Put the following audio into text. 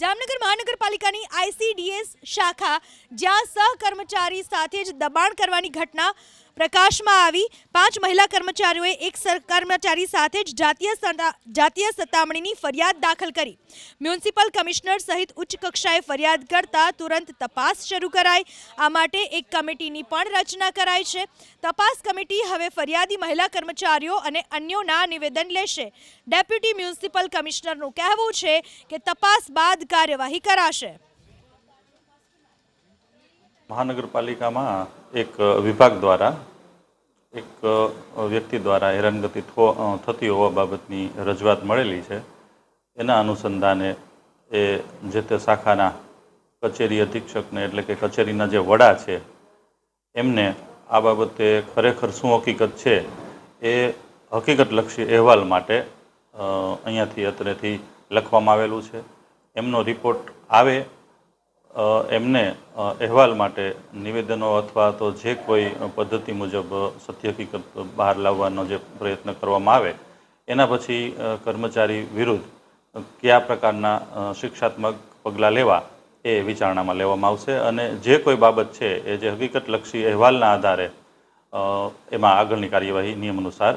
જામનગર મહાનગરપાલિકાની આઈસીડીએસ શાખા જ્યાં સહકર્મચારી સાથે જ દબાણ કરવાની ઘટના પ્રકાશમાં આવી પાંચ મહિલા કર્મચારીઓએ એક કર્મચારી સાથે જ જાતીય જાતીય સતામણીની ફરિયાદ દાખલ કરી. મ્યુનિસિપલ કમિશનર સહિત ઉચ્ચ કક્ષાએ ફરિયાદ કરતા તુરંત તપાસ શરૂ કરાઈ. આ માટે એક કમિટીની પણ રચના કરાઈ છે. તપાસ કમિટી હવે ફરિયાદી મહિલા કર્મચારીઓ અને અન્યોના નિવેદન લેશે. ડેપ્યુટી મ્યુનિસિપલ કમિશનરનું કહેવું છે કે તપાસ બાદ કાર્યવાહી કરાશે. મહાનગરપાલિકામાં એક વિભાગ દ્વારા એક વ્યક્તિ દ્વારા હેરાનગતિ થતી હોવા બાબતની રજૂઆત મળેલી છે. એના અનુસંધાને એ જે તે શાખાના કચેરી અધિક્ષકને એટલે કે કચેરીના જે વડા છે, એમને આ બાબતે ખરેખર શું હકીકત છે એ હકીકતલક્ષી અહેવાલ માટે અહીંયાથી અત્રેથી લખવામાં આવેલું છે. એમનો રિપોર્ટ આવે એમને અહેવાલ માટે નિવેદનો અથવા તો જે કોઈ પદ્ધતિ મુજબ સત્ય હકીકત બહાર લાવવાનો જે પ્રયત્ન કરવામાં આવે, એના પછી કર્મચારી વિરુદ્ધ કયા પ્રકારના શિક્ષાત્મક પગલાં લેવા એ વિચારણામાં લેવામાં આવશે અને જે કોઈ બાબત છે એ જે હકીકતલક્ષી અહેવાલના આધારે એમાં આગળની કાર્યવાહી નિયમ અનુસાર